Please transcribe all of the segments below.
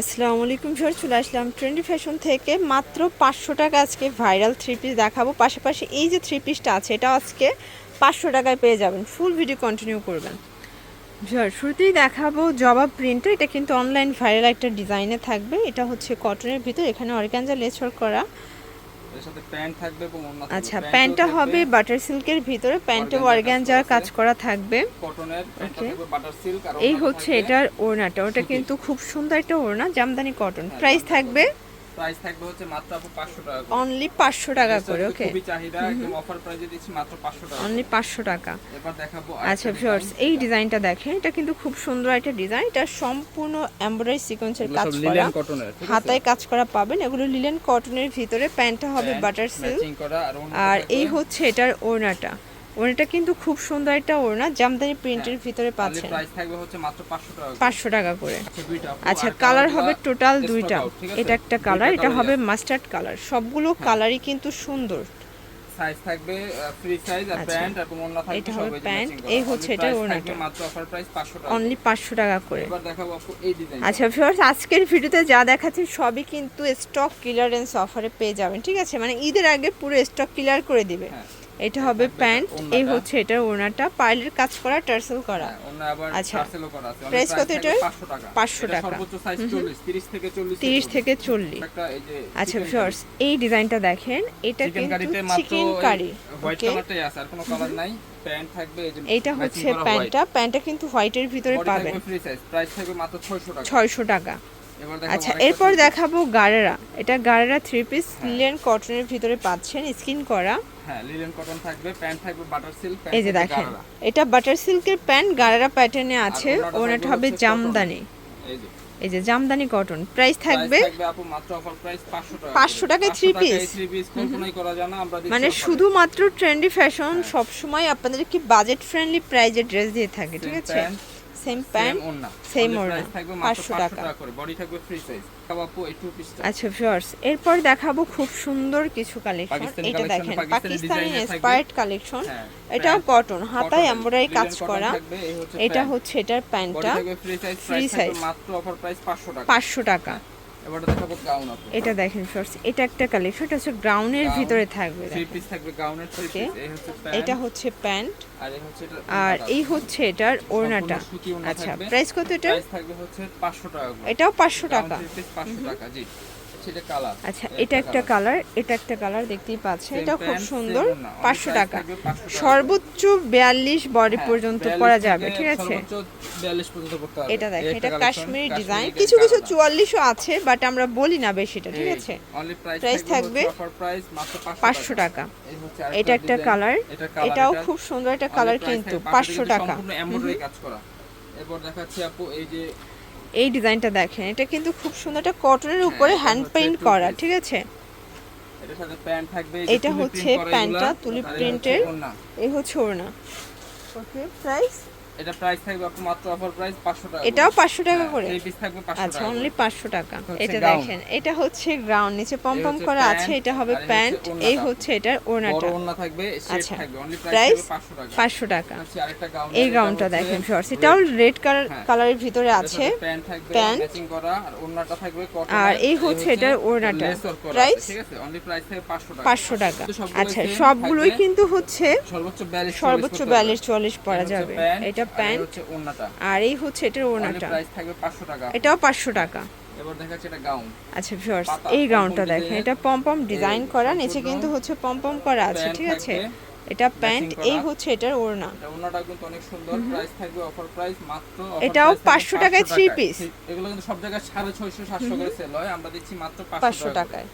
আসসালামু আলাইকুম স্যার চলে আসলাম ট্রেন্ডি ফ্যাশন থেকে। মাত্র পাঁচশো টাকা আজকে ভাইরাল থ্রি পিস দেখাবো। পাশাপাশি এই যে থ্রি পিসটা আছে এটা আজকে পাঁচশো টাকায় পেয়ে যাবেন। ফুল ভিডিও কন্টিনিউ করবেন। স্যার শুরুতেই দেখাবো জবাব প্রিন্টার এটা কিন্তু অনলাইন ভাইরাল একটা ডিজাইনে থাকবে। এটা হচ্ছে কটনের ভিতর। এখানে অর্গানজা লেচর করা। এর সাথে প্যান্ট থাকবে এবং অন্য আচ্ছা প্যান্টটা হবে বাটার সিল্কের ভিতরে প্যান্টে অর্গানজার করা কাজ করা থাকবে। কটনের প্যান্টটা বাটার সিল্ক আর এই হচ্ছে এটার ওড়নাটা। ওটা কিন্তু খুব সুন্দর একটা ওড়না জামদানি কটন হ্যাঁ, প্রাইস থাকবে প্রাইস থাকবে হচ্ছে মাত্র আপু 500 টাকা। অনলি পাঁচশো টাকা করে ওকে খুবই চাহিদা একদম অফার প্রাইসে দিচ্ছি মাত্র 500 টাকা অনলি পাঁচশো টাকা। এবার দেখাবো আচ্ছা ভিউয়ার্স এই ডিজাইনটা দেখেন এটা কিন্তু খুব সুন্দর একটা ডিজাইন এটা সম্পূর্ণ এমব্রয়ডারি সিকোয়েন্সের কাজ করা। লিলেন কটনের হাতায় কাজ করা পাবেন এগুলো লিলেন কটনের ভিতরে প্যান্টটা হবে বাটার সিল্ক আর এই হচ্ছে এটার ওড়নাটা ওড়নাটা কিন্তু খুব সুন্দর একটা ওড়না জামদানি প্রিন্টের ভিতরে পাচ্ছেন। প্রাইস থাকবে হচ্ছে মাত্র 500 টাকা করে। পাঁচশো টাকা করে। আচ্ছা আচ্ছা আর কালার হবে টোটাল দুইটা? এটা একটা কালার এটা হবে মাস্টার্ড কালার সবগুলো কালারই কিন্তু সুন্দর। সাইজ থাকবে ফ্রি সাইজ আর আচ্ছা। প্যান্ট এবং অন্য থাকবে এটা হবে প্যান্ট, এই হচ্ছে এটা ওড়নাটা। মাত্র অফার প্রাইস 500 টাকা অনলি পাঁচশো টাকা করে। এবার দেখাবো আপু এই ডিজাইন আচ্ছা ভিউয়ার্স আজকের ভিডিওতে যা দেখাচ্ছি সবই কিন্তু স্টক ক্লিয়ারেন্স অফারে পেয়ে যাবেন ঠিক আছে? মানে ঈদের আগে পুরো স্টক ক্লিয়ার করে দিবে। হ্যাঁ। এটা হবে প্যান্ট এই হচ্ছে এটা ওড়নাটা পাইলের কাজ করা টার্সেল করা হ্যাঁ, আচ্ছা। Price কত এটা? 500 টাকা। 500 টাকা। সর্বোচ্চ সাইজ 40, 30 থেকে 40 তিরিশ থেকে চল্লিশ আচ্ছা ভিউয়ার্স এই ডিজাইনটা দেখেন এটা। কিন্তু চিকেন কারি white ওকে কালারটাই আছে, আর কোনো কালার নাই। প্যান্ট থাকবে এই যে এইটা হচ্ছে প্যান্টটা প্যান্টটা কিন্তু হোয়াইটের ভিতরে। পাবেন থাকবে free size, price থাকবে মাত্র 600 টাকা। ছয়শো টাকা আচ্ছা এরপর দেখাবো গারেরা। এটা গারেরা থ্রি পিস। লিলেন কটনের ভিতরে পাচ্ছেন স্কিন করা। হ্যাঁ, এই যে দেখেন এটা বাটার সিল্কের প্যান্ট গারারা প্যাটার্নে আছে ওনাটা হবে জামদানি। এই যে, এই যে জামদানি কটন প্রাইস থাকবে price থাকবে আপু মাত্র offer price 500 টাকা। 500 টাকায় 500 three টাকায় piece? three piece করা যায় না, আমরা মানে শুধুমাত্র ট্রেন্ডি ফ্যাশন হ্যাঁ। সব সময় আপনাদেরকে বাজেট ফ্রেন্ডলি প্রাইজে ড্রেস দিয়ে থাকে ঠিক আছে? সেম প্যান্ট সেম ওড়না। 500 500 টাকা। আচ্ছা ভিউয়ার্স এরপর দেখাবো খুব সুন্দর কিছু কালেকশন এটা দেখেন পাকিস্তানি। ইন্সপায়ার্ড কালেকশন এটাও কটন হাতায় এমব্রয়ডারি কাজ করা এটা হচ্ছে এটার প্যান্টটা ফ্রি size। মাত্র অফার প্রাইস 500 টাকা। পাঁচশো টাকা এটা দেখেন শর্টস এটা একটা কালেকশন এটা হচ্ছে গ্রাউন্ডের Gown, ভিতরে থাকবে। এটা হচ্ছে প্যান্ট আর এই হচ্ছে আর এই হচ্ছে এটার ওড়নাটা। আচ্ছা প্রাইস কত এটা হচ্ছে 500 টাকা এটাও পাঁচশো টাকা। 500 টাকা, জি। কালার আচ্ছা এটা একটা কালার এটা একটা কালার দেখতেই পাচ্ছেন। এটা খুব সুন্দর পাঁচশো টাকা। থাকবে 500 টাকা। সর্বোচ্চ বিয়াল্লিশ বডি হ্যাঁ, পর্যন্ত 42 পরা থেকে যাবে ঠিক আছে? সর্বোচ্চ 42 পর্যন্ত পড়তে হবে। এটা দেখেন এটা কাশ্মীরি ডিজাইন কিছু কিছু চুয়াল্লিশও আছে বাট আমরা বলি না বেশিটা ঠিক আছে? Price থাকবে হচ্ছে offer price মাত্র 500 পাঁচশো টাকা। এটা একটা কালার এটাও খুব সুন্দর একটা কালার কিন্তু পাঁচশো টাকা। করা। এরপর দেখাচ্ছি আপু এই যে এই ডিজাইনটা দেখেন এটা কিন্তু খুব সুন্দর একটা কটনের উপরে হ্যান্ড প্রিন্ট পেইন্ট করা ঠিক আছে? এটার সাথে প্যান্ট থাকবে এটা হচ্ছে প্যান্টটা, তুলি প্রিন্টের। এই হচ্ছে ওড়না। ওকে প্রাইস এটা প্রাইস থাকবে মাত্র অফার প্রাইস 500 টাকা এটাও পাঁচশো টাকা করে? এই পিস থাকবে 500 আচ্ছা টাকা অনলি পাঁচশো টাকা। এটা দেখেন এটা হচ্ছে গ্রাউন্ড নিচে পম এই পম করা আছে এটা হবে আর এই হচ্ছে প্যান্ট ওড়নাটা। এই হচ্ছে এটার বড় ওড়নাটা ওড়না থাকবে সেট আচ্ছা। থাকবে অনলি প্রাইস 500 টাকা। পাঁচশো টাকা। এই গাউনটা দেখেন শর্টস এটাও রেড কালার হ্যাঁ। কালারের ভিতরে আছে প্যান্ট থাকবে ম্যাচিং করা আর ওড়নাটা থাকবে কটন আর এই হচ্ছে এটার ওড়নাটা। Price? ঠিক আছে? অনলি প্রাইস থাকবে 500 টাকা। পাঁচশো টাকা। আচ্ছা সবগুলোই কিন্তু হচ্ছে সর্বোচ্চ 42 সর্বোচ্চ বিয়াল্লিশ চুয়াল্লিশ পরা যাবে। এটা প্যান্ট প্যান্ট আর এই হচ্ছে এটার ওড়নাটা। প্রাইস থাকবে 500 টাকা। এটাও পাঁচশো টাকা। এবার দেখাচ্ছি এটা গাউন আচ্ছা ভিউয়ার্স এই গাউনটা দেখেন এটা পম পম ডিজাইন করা নিচে কিন্তু হচ্ছে পম পম করা আছে ঠিক আছে? এটা প্যান্ট এই হচ্ছে এটার ওড়না। এটা ওড়নাটা কিন্তু অনেক সুন্দর প্রাইস থাকবে অফার প্রাইস মাত্র এটাও price 500 টাকায় three পিস এগুলো কিন্তু সব জায়গায় 650 700 করে সেল হয় আমরা দিচ্ছি মাত্র 500 পাঁচশো টাকায়।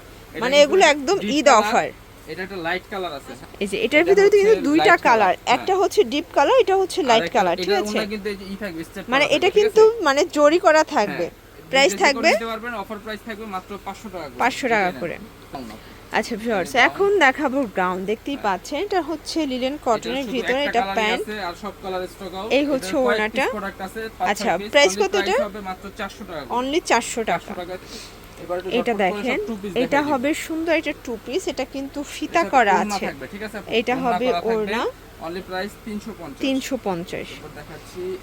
মানে এগুলো একদম ঈদ অফার। এটা একটা লাইট কালার আছে। এই যে এটার ভিতরে কিন্তু দুইটা কালার একটা হচ্ছে ডিপ কালার এটা হচ্ছে লাইট কালার ঠিক আছে? থাকবে মানে এটা কিন্তু মানে জরি করা থাকবে। হ্যাঁ, প্রাইস যে যে থাকবে অফার প্রাইস থাকবে মাত্র 500 টাকা করে। 500 টাকা করে। আচ্ছা ভিউয়ার্স এখন দেখাবো গাউন দেখতেই পাচ্ছেন এটা হচ্ছে লিলেন কটনের হ্যাঁ। ভিতরে এটা প্যান্ট আর সব কালার স্টক আউট এই হচ্ছে ওড়নাটা। আচ্ছা, price কত এটা? মাত্র 400 টাকা অনলি চারশো টাকা। 400 টাকা। এটা দেখেন এটা হবে সুন্দর এটা টু পিস এটা কিন্তু ফিতা করা আছে? এটা হবে ওড়না, আর অনলি প্রাইস 350 তিনশো পঞ্চাশ।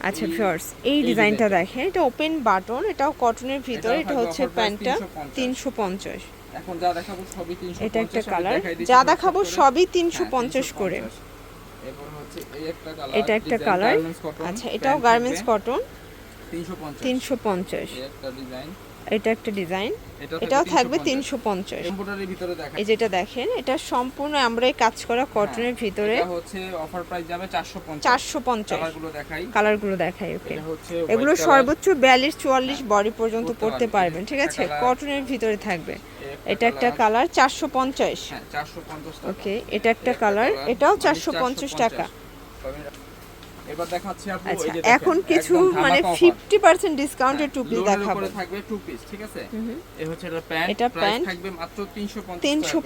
আচ্ছা এই- ফিওর্স এই এই ডিজাইনটা। দেখেন। এটা ওপেন বাটন এটাও কটনের ভিতরে এটা হচ্ছে প্যান্টটা তিনশো পঞ্চাশ। এখন যা দেখাবো সবই 350 এটা একটা কালার যা দেখাবো সবই হ্যাঁ, তিনশো পঞ্চাশ করে। 350 এরপর হচ্ছে এই একটা কালার এটা একটা কালার আচ্ছা এটাও গার্মেন্টস কটন তিনশো পঞ্চাশ। একটা ডিজাইন এটা একটা ডিজাইন। এটাও থাকবে তিনশো পঞ্চাশ। ভিতরে এই যেটা দেখেন এটা সম্পূর্ণ আমরা কাজ করা কটনের ভিতরে হ্যাঁ, হচ্ছে অফার প্রাইস যাবে 450 চারশো পঞ্চাশ। কালারগুলো দেখাই। দেখাই ওকে এগুলো সর্বোচ্চ বিয়াল্লিশ চুয়াল্লিশ বডি পর্যন্ত পড়তে পারবেন। ঠিক আছে? কটনের ভিতরে থাকবে। এটা একটা কালার চারশো পঞ্চাশ। হ্যাঁ 450 টাকা। ওকে এটা একটা কালার এটাও চারশো পঞ্চাশ টাকা। এবার দেখাচ্ছি আপু আচ্ছা এই যে এখন কিছু মানে ধামাকা offer। ফিফটি পার্সেন্ট ডিসকাউন্টের টুপি দেখাবো। থাকবে টু পিস ঠিক আছে? এই হচ্ছে এটা প্যান্ট এটা প্যান্ট। থাকবে মাত্র 350 তিনশো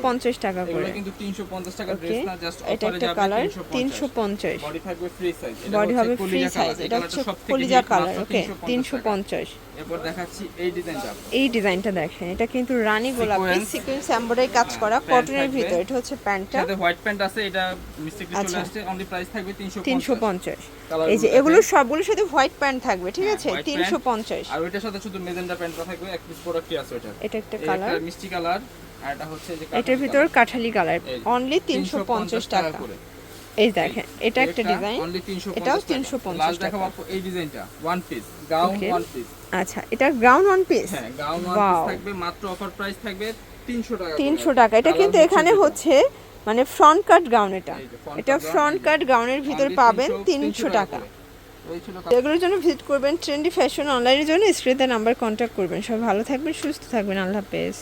টাকা করে। এগুলো কিন্তু 350 টাকা ড্রেস না জাস্ট এটা একটা কালার 350 তিনশো পঞ্চাশ। বডি থাকবে ফ্রি সাইজ বডি হবে ফ্রি সাইজ এটা হচ্ছে কলিজা কালার ওকে তিনশো পঞ্চাশ এরপর দেখাচ্ছি এই ডিজাইনটা এই ডিজাইনটা দেখেন এটা কিন্তু রানী গোলাপি সিকোয়েন্স এমব্রয়ডারি কাজ হ্যাঁ, করা কটনের ভিতর এটা হচ্ছে প্যান্টটা সাথে হোয়াইট প্যান্ট আছে এটা মিস্টেক চলে আচ্ছা। আসছে অনলি প্রাইস থাকবে 350 তিনশো পঞ্চাশ। Colour এই যে এগুলো। সবগুলোর সাথে হোয়াইট প্যান্ট থাকবে ঠিক হ্যাঁ, আছে? white তিনশো pant। পঞ্চাশ। আর ওইটার সাথে শুধু মেজেন্ডা প্যান্টটা থাকবে এক পিস প্রোডাক্টই আছে ওইটা এটা একটা কালার একটা মিষ্টি কালার আর এটা হচ্ছে যে এটার ভিতর কাঠালি কালার অনলি তিনশো পঞ্চাশ টাকা এই দেখেন এটা একটা ডিজাইন অনলি 350 এটাও 350 লাস্ট টাকা। এই ডিজাইনটা one piece gown one piece আচ্ছা এটা গ্রাউন্ড ওয়ান পিস হ্যাঁ গাউন ওয়ান পিস থাকবে মাত্র অফার প্রাইস থাকবে 300 টাকা করে। তিনশো টাকা। এটা কিন্তু এখানে হচ্ছে মানে ফ্রন্ট কাট গাউন এটা। এটা ফ্রন্ট কাট গাউনের ভিতর পাবেন তিনশো টাকা। এগুলোর জন্য ভিজিট করবেন ট্রেন্ডি ফ্যাশন অনলাইনের জন্য স্ক্রিনে নাম্বার কন্ট্যাক্ট করবেন। সব ভালো থাকবেন সুস্থ থাকবেন। আল্লাহ হাফেজ।